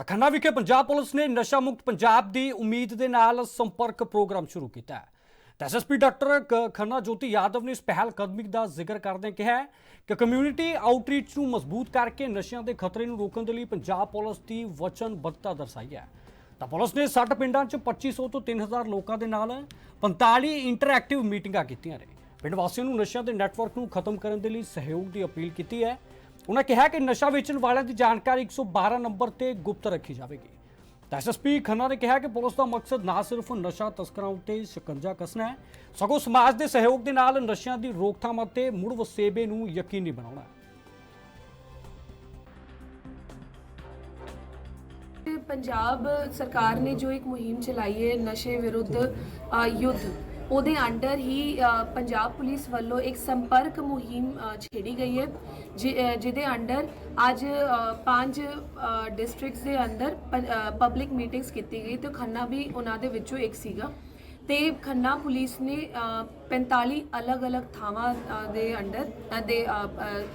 ਤਾਂ ਖੰਨਾ ਵਿਖੇ ਪੰਜਾਬ ਪੁਲਿਸ ਨੇ ਨਸ਼ਾ ਮੁਕਤ ਪੰਜਾਬ ਦੀ ਉਮੀਦ ਦੇ ਨਾਲ ਸੰਪਰਕ ਪ੍ਰੋਗਰਾਮ ਸ਼ੁਰੂ ਕੀਤਾ ਹੈ। ਤਾਂ ਐਸਐਸਪੀ ਡਾਕਟਰ ਕ- ਖੰਨਾ ਜੋਤੀ ਯਾਦਵ ਨੇ ਇਸ ਪਹਿਲ ਕਦਮੀ ਦਾ ਜ਼ਿਕਰ ਕਰਦਿਆਂ ਕਿਹਾ ਕਿ ਕਮਿਊਨਿਟੀ ਆਊਟਰੀਚ ਨੂੰ ਮਜ਼ਬੂਤ ਕਰਕੇ ਨਸ਼ਿਆਂ ਦੇ ਖਤਰੇ ਨੂੰ ਰੋਕਣ ਦੇ ਲਈ ਪੰਜਾਬ ਪੁਲਿਸ ਦੀ ਵਚਨਬੱਧਤਾ ਦਰਸਾਈ ਹੈ। ਤਾਂ ਪੁਲਿਸ ਨੇ 60 ਪਿੰਡਾਂ 'ਚ 2500 ਤੋਂ 3000 ਲੋਕਾਂ ਦੇ ਨਾਲ 45 ਇੰਟਰੈਕਟਿਵ ਮੀਟਿੰਗਾਂ ਕੀਤੀਆਂ ਨੇ। ਪਿੰਡ ਵਾਸੀਆਂ ਨੂੰ ਨਸ਼ਿਆਂ ਦੇ ਨੈਟਵਰਕ ਨੂੰ ਖਤਮ ਕਰਨ ਦੇ ਲਈ ਸਹਿਯੋਗ ਦੀ ਅਪੀਲ ਕੀਤੀ ਹੈ। ਉਹਨਾਂ ਕਿਹਾ ਕਿ ਨਸ਼ਾ ਵੇਚਣ ਵਾਲਿਆਂ ਦੀ ਜਾਣਕਾਰੀ 112 ਨੰਬਰ ਤੇ ਗੁਪਤ ਰੱਖੀ ਜਾਵੇਗੀ। ਐਸਐਸਪੀ ਖੰਨਾ ਨੇ ਕਿਹਾ ਕਿ ਪੁਲਿਸ ਦਾ ਮਕਸਦ ਨਾ ਸਿਰਫ ਨਸ਼ਾ ਤਸਕਰਾਂ ਉੱਤੇ ਸ਼ਿਕੰਜਾ ਕੱਸਣਾ ਹੈ, ਸਗੋਂ ਸਮਾਜ ਦੇ ਸਹਿਯੋਗ ਦੇ ਨਾਲ ਨਸ਼ਿਆਂ ਦੀ ਰੋਕਥਾਮ ਅਤੇ ਮੁੜ ਵਸੇਬੇ ਨੂੰ ਯਕੀਨੀ ਬਣਾਉਣਾ ਹੈ। ਪੰਜਾਬ ਸਰਕਾਰ ਨੇ ਜੋ ਇੱਕ ਮੁਹਿੰਮ ਚਲਾਈ ਹੈ ਨਸ਼ੇ ਵਿਰੁੱਧ ਯੁੱਧ ਉਹਦੇ ਅੰਡਰ ਹੀ ਪੰਜਾਬ ਪੁਲਿਸ ਵੱਲੋਂ ਇੱਕ ਸੰਪਰਕ ਮੁਹਿੰਮ ਛੇੜੀ ਗਈ ਹੈ ਜਿ- ਜਿਹਦੇ ਅੰਡਰ ਅੱਜ ਪੰਜ ਡਿਸਟ੍ਰਿਕਟਸ ਦੇ ਅੰਦਰ ਪਬਲਿਕ ਮੀਟਿੰਗਸ ਕੀਤੀ ਗਈ ਤੇ ਖੰਨਾ ਵੀ ਉਹਨਾਂ ਦੇ ਵਿੱਚੋਂ ਇੱਕ ਸੀਗਾ। ਤੇ ਖੰਨਾ ਪੁਲਿਸ ਨੇ ਅ, 45 ਅਲੱਗ-ਅਲੱਗ ਥਾਵਾਂ ਦੇ ਅੰਡਰ ਦੇ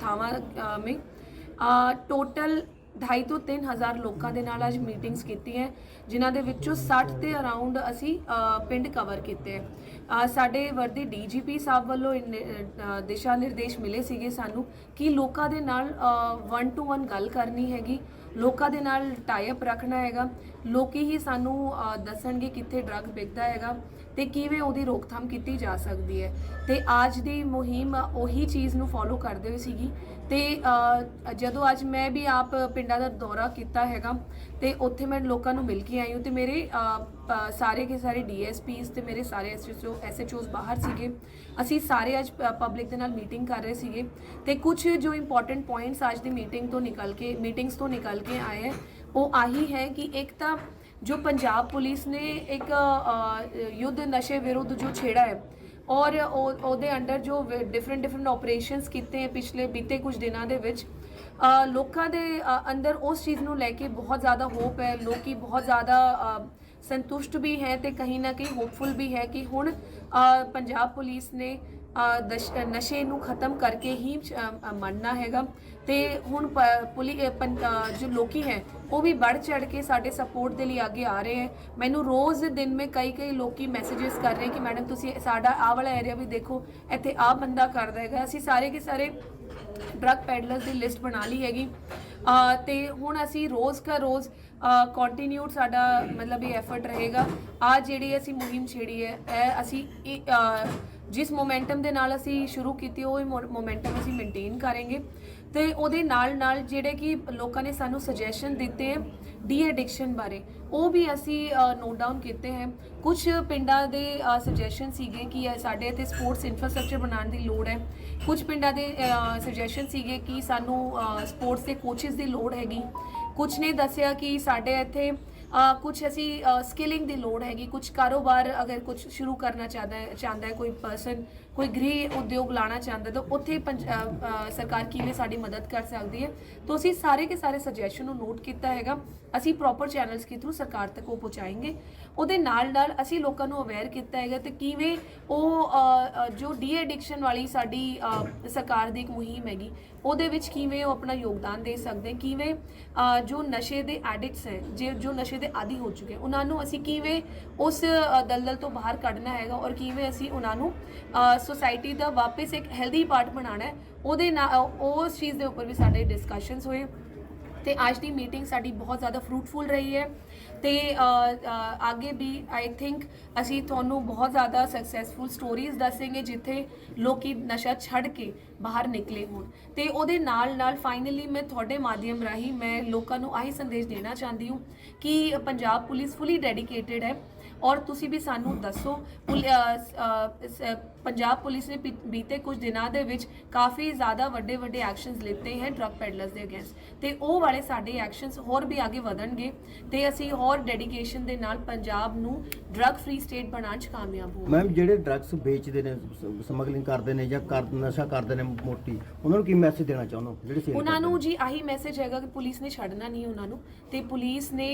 ਥਾਵਾਂ ਅ, ਮੇ ਟੋਟਲ ਢਾਈ ਤੋਂ 3000 ਲੋਕਾਂ ਦੇ ਨਾਲ ਅੱਜ ਮੀਟਿੰਗਸ ਕੀਤੀਆਂ ਜਿਨ੍ਹਾਂ ਦੇ ਵਿੱਚੋਂ 60 ਤੇ ਅਰਾਊਂਡ ਅਸੀਂ ਪਿੰਡ ਕਵਰ ਕੀਤੇ ਹੈ। ਸਾਡੇ ਵਰਦੀ ਡੀਜੀਪੀ ਸਾਹਿਬ ਵੱਲੋਂ ਇਨ- ਦਿਸ਼ਾ ਨਿਰਦੇਸ਼ ਮਿਲੇ ਸੀਗੇ ਸਾਨੂੰ ਕਿ ਲੋਕਾਂ ਦੇ ਨਾਲ 1 ਟੂ 1 ਗੱਲ ਕਰਨੀ ਹੈਗੀ, ਲੋਕਾਂ ਦੇ ਨਾਲ ਟਾਈ ਅਪ ਰੱਖਣਾ ਹੈਗਾ, ਲੋਕੀ ਹੀ ਸਾਨੂੰ ਦੱਸਣਗੇ ਕਿੱਥੇ ਡਰੱਗ ਵਿਕਦਾ ਹੈਗਾ ਤੇ ਕਿਵੇਂ ਉਹਦੀ ਰੋਕਥਾਮ ਕੀਤੀ ਜਾ ਸਕਦੀ ਹੈ। ਤੇ ਅੱਜ ਦੀ ਮੁਹਿੰਮ ਉਹੀ ਚੀਜ਼ ਨੂੰ ਫੋਲੋ ਕਰਦੇ ਹੋਏ ਸੀਗੀ। ਤੇ ਜਦੋਂ ਅੱਜ ਮੈਂ ਵੀ ਆਪ ਪਿੰਡਾਂ ਦਾ ਦੌਰਾ ਕੀਤਾ ਹੈਗਾ ਤੇ ਉੱਥੇ ਮੈਂ ਲੋਕਾਂ ਨੂੰ ਮਿਲ ਕੇ ਆਈ ਹਾਂ ਤੇ ਮੇਰੇ ਅ, ਸਾਰੇ ਕੇ ਸਾਰੇ ਡੀਐਸਪੀਸ ਤੇ ਮੇਰੇ ਸਾਰੇ ਐਸਐਚਓ ਐਸਐਚਓਸ ਬਾਹਰ ਸੀਗੇ। ਅਸੀਂ ਸਾਰੇ ਅੱਜ ਪਬਲਿਕ ਦੇ ਨਾਲ ਮੀਟਿੰਗ ਕਰ ਰਹੇ ਸੀਗੇ। ਤੇ ਕੁਝ ਜੋ ਇੰਪੋਰਟੈਂਟ ਪੁਆਇੰਟਸ ਅੱਜ ਦੀ ਮੀਟਿੰਗ ਤੋਂ ਨਿਕਲ ਕੇ ਮੀਟਿੰਗਸ ਤੋਂ ਨਿਕਲ ਕੇ ਆਏ ਹੈ ਉਹ ਆਹੀ ਹੈ ਕਿ ਇੱਕ ਤਾਂ ਜੋ ਪੰਜਾਬ ਪੁਲਿਸ ਨੇ ਇੱਕ ਅ, ਯੁੱਧ ਨਸ਼ੇ ਵਿਰੁੱਧ ਜੋ ਛੇੜਾ ਹੈ ਔਰ ਉਹ- ਉਹਦੇ ਅੰਡਰ ਜੋ ਡਿਫਰੈਂਟ ਡਿਫਰੈਂਟ ਆਪਰੇਸ਼ਨਸ ਕੀਤੇ ਹੈ ਪਿਛਲੇ ਬੀਤੇ ਕੁਝ ਦਿਨਾਂ ਦੇ ਵਿੱਚ ਲੋਕਾਂ ਦੇ ਅੰਦਰ ਉਸ ਚੀਜ਼ ਨੂੰ ਲੈ ਕੇ ਬਹੁਤ ਜ਼ਿਆਦਾ ਹੋਪ ਹੈ ਲੋਕੀ ਬਹੁਤ ਜ਼ਿਆਦਾ ਸੰਤੁਸ਼ਟ ਵੀ ਹੈ ਤੇ ਕहीं ਨਾ ਕहीं ਹੋਪਫੁਲ ਵੀ ਹੈ ਕਿ ਹੁਣ ਪੰਜਾਬ ਪੁਲਿਸ ਨੇ ਨਸ਼ੇ ਨੂੰ ਖਤਮ ਕਰਕੇ ਹੀ ਮੰਨਣਾ ਹੈਗਾ। ਤੇ ਹੁਣ ਪ- ਪੁਲੀ ਪੰ- ਜੋ ਲੋਕੀ ਹੈ, ਉਹ ਵੀ ਵੱਧ ਚੜ ਕੇ ਸਾਡੇ ਸਪੋਰਟ ਦੇ ਲਈ ਅੱਗੇ ਆ ਰਹੇ ਹੈ। ਮੈਨੂੰ ਰੋਜ਼ ਦਿਨ ਮੇ ਕਈ ਕਈ ਲੋਕੀ ਮੈਸੇजेस ਕਰ ਰਹੇ ਕਿ, ਮੈਡਮ, ਤੁਸੀਂ ਸਾਡਾ ਆਹ ਵਾਲਾ ਏਰੀਆ ਵੀ ਦੇਖੋ, ਇੱਥੇ ਆਹ ਬੰਦਾ ਕਰਦਾ ਹੈਗਾ। ਅਸੀਂ ਸਾਰੇ ਕੇ ਸਾਰੇ ਡਰੱਗ ਪੈਡਲਰਸ ਦੀ ਲਿਸਟ ਬਣਾ ਲਈ ਹੈਗੀ। ਅ, ਤੇ ਹੁਣ ਅਸੀਂ ਰੋਜ਼ ਕਾ ਰੋਜ਼ ਕੰਟੀਨਿਊਡ ਸਾਡਾ ਮਤਲਬ ਇਹ ਐਫਰਟ ਰਹੇਗਾ। ਆ ਜਿਹੜੀ ਅਸੀਂ ਮੁਹਿੰਮ ਛੇੜੀ ਹੈ ਇਹ ਅਸੀਂ ਜਿਸ ਮੋਮੈਂਟਮ ਦੇ ਨਾਲ ਅਸੀਂ ਸ਼ੁਰੂ ਕੀਤੀ ਉਹ ਹੀ ਮੋਮੈਂਟਮ ਅਸੀਂ ਮੇਨਟੇਨ ਕਰਾਂਗੇ। ਤੇ ਉਹਦੇ ਨਾਲ ਨਾਲ ਜਿਹੜੇ ਕਿ ਲੋਕਾਂ ਨੇ ਸਾਨੂੰ ਸੁਜੈਸ਼ਨ ਦਿੱਤੇ ਹੈ ਡੀ ਐਡਿਕਸ਼ਨ ਬਾਰੇ, ਉਹ ਵੀ ਅਸੀਂ ਨੋਟ ਡਾਊਨ ਕੀਤੇ ਹੈ। ਕੁਝ ਪਿੰਡਾਂ ਦੇ ਸੁਜੈਸ਼ਨ ਸੀਗੇ ਕਿ ਸਾਡੇ ਇੱਥੇ ਸਪੋਰਟਸ ਇਨਫਰਾਸਟ੍ਰਕਚਰ ਬਣਾਉਣ ਦੀ ਲੋੜ ਹੈ। ਕੁਝ ਪਿੰਡਾਂ ਦੇ ਸੁਜੈਸ਼ਨ ਸੀਗੇ ਕਿ ਸਾਨੂੰ ਸਪੋਰਟਸ ਦੇ ਕੋਚਿਸ ਦੀ ਲੋੜ ਹੈਗੀ। ਕੁਝ ਨੇ ਦੱਸਿਆ ਕਿ ਸਾਡੇ ਇੱਥੇ ਕੁਝ ਅਸੀਂ ਸਕਿਲਿੰਗ ਦੀ ਲੋੜ ਹੈਗੀ। ਕੁਝ ਕਾਰੋਬਾਰ ਅਗਰ ਕੁਝ ਸ਼ੁਰੂ ਕਰਨਾ ਚਾਹਦਾ, ਚਾਹੁੰਦਾ ਹੈ ਕੋਈ ਪਰਸਨ ਕੋਈ ਗ੍ਰਹਿ ਉਦਯੋਗ ਲਾਣਾ ਚਾਹੁੰਦਾ ਤਾਂ ਉੱਥੇ ਪੰਜ- ਸਰਕਾਰ ਕਿਵੇਂ ਸਾਡੀ ਮਦਦ ਕਰ ਸਕਦੀ ਹੈ? ਤਾਂ ਅਸੀਂ ਸਾਰੇ ਕੇ ਸਾਰੇ ਸੁਜੈਸ਼ਨ ਨੂੰ ਨੋਟ ਕੀਤਾ ਹੈਗਾ। ਅਸੀਂ ਪ੍ਰੋਪਰ ਚੈਨਲਸ ਕੇ ਥਰੂ ਸਰਕਾਰ ਤੱਕ ਉਹ ਪਹੁੰਚਾਏਂਗੇ। ਉਹਦੇ ਨਾਲ ਨਾਲ ਅਸੀਂ ਲੋਕਾਂ ਨੂੰ ਅਵੇਅਰ ਕੀਤਾ ਹੈਗਾ ਤੇ ਕਿਵੇਂ ਉਹ ਜੋ ਡੀ ਐਡਿਕਸ਼ਨ ਵਾਲੀ ਸਾਡੀ ਸਰਕਾਰ ਦੀ ਇੱਕ ਮੁਹਿੰਮ ਹੈਗੀ, ਉਹਦੇ ਵਿੱਚ ਕਿਵੇਂ ਉਹ ਆਪਣਾ ਯੋਗਦਾਨ ਦੇ ਸਕਦੇ ਕਿਵੇਂ ਜੋ ਨਸ਼ੇ ਦੇ ਐਡਿਕਟਸ ਹੈ, ਜੇ ਜੋ ਨਸ਼ੇ ਦੇ ਆਦੀ ਹੋ ਚੁੱਕੇ, ਉਹਨਾਂ ਨੂੰ ਅਸੀਂ ਕਿਵੇਂ ਉਸ ਦਲਦਲ ਤੋਂ ਬਾਹਰ ਕੱਢਣਾ ਹੈਗਾ ਔਰ ਕਿਵੇਂ ਅਸੀਂ ਉਹਨਾਂ ਨੂੰ ਸੋਸਾਇਟੀ ਦਾ ਵਾਪਸ ਇੱਕ ਹੈਲਦੀ ਪਾਰਟ ਬਣਾਉਣਾ ਹੈ। ਉਹਦੇ ਨਾਲ ਉਸ ਚੀਜ਼ ਦੇ ਉੱਪਰ ਵੀ ਸਾਡੇ ਡਿਸਕਸ਼ਨਸ ਹੋਏ। ਤੇ ਅੱਜ ਦੀ ਮੀਟਿੰਗ ਸਾਡੀ ਬਹੁਤ ਜ਼ਿਆਦਾ ਫਰੂਟਫੁਲ ਰਹੀ ਹੈ। ਤੇ ਅੱਗੇ ਵੀ ਆਈ ਥਿੰਕ ਅਸੀਂ ਤੁਹਾਨੂੰ ਬਹੁਤ ਜ਼ਿਆਦਾ ਸਕਸੈਸਫੁਲ ਸਟੋਰੀਜ਼ ਦੱਸਾਂਗੇ ਜਿੱਥੇ ਲੋਕੀ ਨਸ਼ਾ ਛੱਡ ਕੇ ਬਾਹਰ ਨਿਕਲੇ ਹੋਣ। ਤੇ ਉਹਦੇ ਨਾਲ ਨਾਲ ਫਾਈਨਲੀ ਮੈਂ ਤੁਹਾਡੇ ਮਾਧਿਅਮ ਰਾਹੀਂ ਮੈਂ ਲੋਕਾਂ ਨੂੰ ਆਹੀ ਸੰਦੇਸ਼ ਦੇਣਾ ਚਾਹੁੰਦੀ ਹਾਂ ਕਿ ਪੰਜਾਬ ਪੁਲਿਸ ਫੁੱਲੀ ਡੈਡੀਕੇਟਿਡ ਹੈ ਔਰ ਤੁਸੀਂ ਵੀ ਸਾਨੂੰ ਦੱਸੋ, ਪੁਲ- ਸ- ਪੰਜਾਬ ਪੁਲਿਸ ਨੇ ਬੀ- ਬੀਤੇ ਕੁਝ ਦਿਨਾਂ ਦੇ ਵਿੱਚ ਕਾਫੀ ਜ਼ਿਆਦਾ ਵੱਡੇ ਵੱਡੇ ਐਕਸ਼ਨਸ ਲਿੱਤੇ ਹੈ ਡਰੱਗ ਪੈਡਲਰਸ ਦੇ ਅਗੇਂਸਟ ਤੇ ਉਹ ਵਾਲੇ ਸਾਡੇ ਐਕਸ਼ਨਸ ਹੋਰ ਵੀ ਅੱਗੇ ਵਧਣਗੇ ਤੇ ਅਸੀਂ ਹੋਰ ਡੈਡੀਕੇਸ਼ਨ ਦੇ ਨਾਲ ਪੰਜਾਬ ਨੂੰ ਡਰੱਗ ਫ੍ਰੀ ਸਟੇਟ ਬਣਾਉਣ 'ਚ ਕਾਮਯਾਬ ਹੋਵਾਂਗੇ ਮੈਮ ਜਿਹੜੇ ਡਰੱਗਸ ਵੇਚਦੇ ਨੇ ਸਮਗਲਿੰਗ ਕਰਦੇ ਨੇ ਜਾਂ ਕਰ ਨਸ਼ਾ ਕਰਦੇ ਨੇ ਮੋਟੀ ਉਹਨਾਂ ਨੂੰ ਕੀ ਮੈਸੇਜ ਦੇਣਾ ਚਾਹੁੰਦੇ ਹੋ ਜਿਹੜੇ ਉਹਨਾਂ ਨੇ? ਜੀ ਆਹੀ ਮੈਸੇਜ ਹੈਗਾ ਕਿ ਪੁਲਿਸ ਨੇ ਛੱਡਣਾ ਨਹੀਂ ਉਹਨਾਂ ਨੂੰ ਤੇ ਪੁਲਿਸ ਨੇ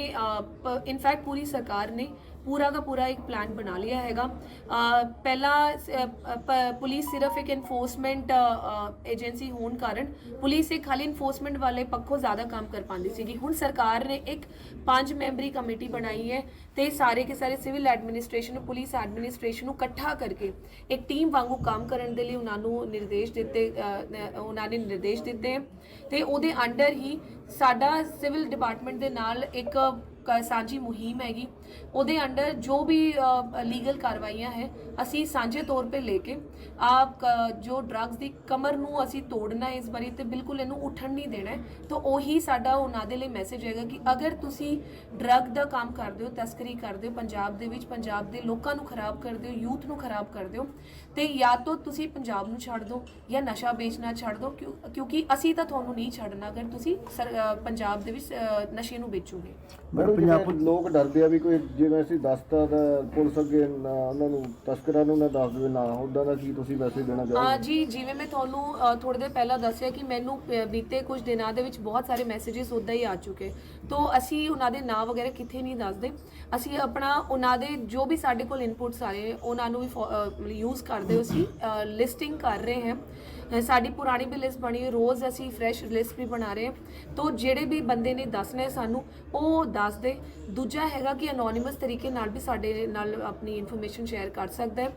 ਇਨਫੈਕਟ ਪੂਰੀ ਸਰਕਾਰ ਨੇ ਪੂਰਾ ਦਾ ਪੂਰਾ ਇੱਕ ਪਲਾਨ ਬਣਾ ਲਿਆ ਹੈਗਾ। ਅ, ਪਹਿਲਾਂ ਸ- ਪ- ਪੁਲਿਸ ਸਿਰਫ ਇੱਕ ਇਨਫੋਰਸਮੈਂਟ ਏਜੰਸੀ ਹੋਣ ਕਾਰਨ ਪੁਲਿਸ ਇੱਕ ਖਾਲੀ ਇਨਫੋਰਸਮੈਂਟ ਵਾਲੇ ਪੱਖੋਂ ਜ਼ਿਆਦਾ ਕੰਮ ਕਰ ਪਾਉਂਦੀ ਸੀਗੀ। ਹੁਣ ਸਰਕਾਰ ਨੇ ਇੱਕ ਪੰਜ ਮੈਂਬਰੀ ਕਮੇਟੀ ਬਣਾਈ ਹੈ ਤੇ ਸਾਰੇ ਕੇ ਸਾਰੇ ਸਿਵਲ ਐਡਮਿਨਿਸਟ੍ਰੇਸ਼ਨ ਪੁਲਿਸ ਐਡਮਿਨਿਸਟ੍ਰੇਸ਼ਨ ਨੂੰ ਇਕੱਠਾ ਕਰਕੇ ਇੱਕ ਟੀਮ ਵਾਂਗੂ ਕੰਮ ਕਰਨ ਦੇ ਲਈ ਉਹਨਾਂ ਨੂੰ ਨਿਰਦੇਸ਼ ਦਿੱਤੇ ਉਹਨਾਂ ਨੇ ਨਿਰਦੇਸ਼ ਦਿੱਤੇ। ਤੇ ਉਹਦੇ ਅੰਡਰ ਹੀ ਸਾਡਾ ਸਿਵਲ ਡਿਪਾਰਟਮੈਂਟ ਦੇ ਨਾਲ ਇੱਕ ਕ- ਸਾਂਝੀ ਮੁਹਿੰਮ ਹੈਗੀ। ਉਹਦੇ ਅੰਡਰ ਜੋ ਵੀ ਲੀਗਲ ਕਾਰਵਾਈਆਂ ਹੈ ਅਸੀਂ ਸਾਂਝੇ ਤੌਰ ਤੇ ਲੈ ਕੇ ਆਪ ਜੋ ਡਰੱਗਸ ਦੀ ਕਮਰ ਨੂੰ ਅਸੀਂ ਤੋੜਨਾ ਹੈ ਇਸ ਬਾਰੇ ਤੇ ਬਿਲਕੁਲ ਇਹਨੂੰ ਉੱਠਣ ਨਹੀਂ ਦੇਣਾ। ਤਾਂ ਉਹੀ ਸਾਡਾ ਉਹਨਾਂ ਦੇ ਲਈ ਮੈਸੇਜ ਹੈਗਾ ਕਿ ਅਗਰ ਤੁਸੀਂ ਡਰੱਗ ਦਾ ਕੰਮ ਕਰਦੇ ਹੋ ਤਸਕਰੀ ਕਰਦੇ ਹੋ ਪੰਜਾਬ ਦੇ ਵਿੱਚ ਪੰਜਾਬ ਦੇ ਲੋਕਾਂ ਨੂੰ ਖਰਾਬ ਕਰਦੇ ਹੋ ਯੂਥ ਨੂੰ ਖਰਾਬ ਕਰਦੇ ਹੋ ਤੇ ਜਾਂ ਤਾਂ ਤੁਸੀਂ ਪੰਜਾਬ ਨੂੰ ਛੱਡ ਦਿਓ ਜਾਂ ਨਸ਼ਾ ਵੇਚਣਾ ਛੱਡ ਦਿਓ ਕਿਉਂ- ਕਿਉਂਕਿ ਅਸੀਂ ਤਾਂ ਤੁਹਾਨੂੰ ਨਹੀਂ ਛੱਡਣਾ ਅਗਰ ਤੁਸੀਂ ਪੰਜਾਬ ਦੇ ਵਿੱਚ ਨਸ਼ੇ ਨੂੰ ਵੇਚੋਗੇ ਮੈਡਮ ਪੰਜਾਬ ਜਿਵੇਂ ਲੋਕ ਡਰਦੇ ਆ ਵੀ ਕੋਈ ਜਿਵੇਂ ਅਸੀਂ ਦੱਸਤਾ ਤਾਂ ਪੁਲਿਸ ਅੱਗੇ ਨਾ ਉਹਨਾਂ ਨੂੰ ਤਸਕਰਾਂ ਨੂੰ ਨਾ ਦੱਸ ਦੇਵੇ ਨਾ ਉਦਾਂ ਦਾ ਕੀ ਤੁਸੀਂ ਮੈਸੇਜ ਦੇਣਾ ਹਾਂ ਚਾਹੋਗੇ ਜੀ ਜਿਵੇਂ ਮੈਂ ਤੁਹਾਨੂੰ ਅ, ਦੇਰ ਪਹਿਲਾਂ ਦੱਸਿਆ ਕਿ ਮੈਨੂੰ ਅ, ਬੀਤੇ ਕੁਝ ਦਿਨਾਂ ਦੇ ਵਿੱਚ ਬਹੁਤ ਸਾਰੇ ਮੈਸੇजेस ਉੱਦਾਂ ਹੀ ਆ ਚੁੱਕੇ। ਤੋਂ ਅਸੀਂ ਉਹਨਾਂ ਦੇ ਨਾਂ ਵਗੈਰਾ ਕਿੱਥੇ ਨਹੀਂ ਦੱਸਦੇ। ਅਸੀਂ ਆਪਣਾ ਉਹਨਾਂ ਦੇ ਜੋ ਵੀ ਸਾਡੇ ਕੋਲ ਇਨਪੁਟਸ ਆ ਰਹੇ ਉਹਨਾਂ ਨੂੰ ਵੀ ਯੂਜ਼ ਕਰਦੇ ਹੋ ਅਸੀਂ ਲਿਸਟਿੰਗ ਕਰ ਰਹੇ ਹਾਂ। ਅ, ਸਾਡੀ ਪੁਰਾਣੀ ਵੀ ਲਿਸਟ ਬਣੀ ਹੈ ਰੋਜ਼ ਅਸੀਂ ਫਰੈਸ਼ ਲਿਸਟ ਵੀ ਬਣਾ ਰਹੇ ਹਾਂ। ਤੋਂ ਜਿਹੜੇ ਵੀ ਬੰਦੇ ਨੇ ਦੱਸਣਾ ਹੈ ਸਾਨੂੰ ਉਹ ਦੱਸ ਦੇ ਦੂਜਾ ਹੈਗਾ ਕਿ ਅਨੋਨਿਮਸ ਤਰੀਕੇ ਨਾਲ ਵੀ ਸਾਡੇ ਨਾਲ ਆਪਣੀ ਇਨਫੋਰਮੇਸ਼ਨ ਸ਼ੇਅਰ ਕਰ ਸਕਦਾ ਹੈ।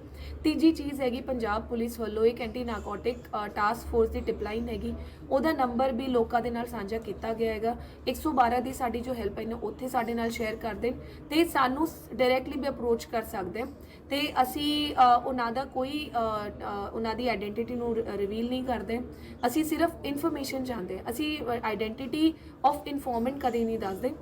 ਤੀਜੀ ਚੀਜ਼ ਹੈਗੀ ਪੰਜਾਬ ਪੁਲਿਸ ਵੱਲੋਂ ਇੱਕ ਐਂਟੀ ਨਾਰਕੋਟਿਕ ਟਾਸਕ ਫੋਰਸ ਦੀ ਟਿਪਲਾਈਨ ਹੈਗੀ। ਉਹਦਾ ਨੰਬਰ ਵੀ ਲੋਕਾਂ ਦੇ ਨਾਲ ਸਾਂਝਾ ਕੀਤਾ ਗਿਆ ਹੈਗਾ। 112 ਦੀ ਸਾਡੀ ਜੋ ਹੈਲਪਲਾਈਨ ਹੈ, ਉੱਥੇ ਸਾਡੇ ਨਾਲ ਸ਼ੇਅਰ ਕਰ ਦੇਣ ਤੇ ਸਾਨੂੰ ਡਾਇਰੈਕਟਲੀ ਵੀ ਅਪਰੋਚ ਕਰ ਸਕਦੇ ਆ ਤੇ ਅਸੀਂ ਉਹਨਾਂ ਦਾ ਕੋਈ ਉਹਨਾਂ ਦੀ ਆਇਡੈਂਟੀਟੀ ਨੂੰ ਰਿਵੀਲ ਨਹੀਂ ਕਰਦੇ। ਅਸੀਂ ਸਿਰਫ ਇਨਫੋਰਮੇਸ਼ਨ ਚਾਹੁੰਦੇ ਅਸੀਂ ਆਇਡੈਂਟੀਟੀ ਆਫ ਇਨਫੋਰਮੈਂਟ ਕਦੇ ਨਹੀਂ ਦੱਸਦੇ।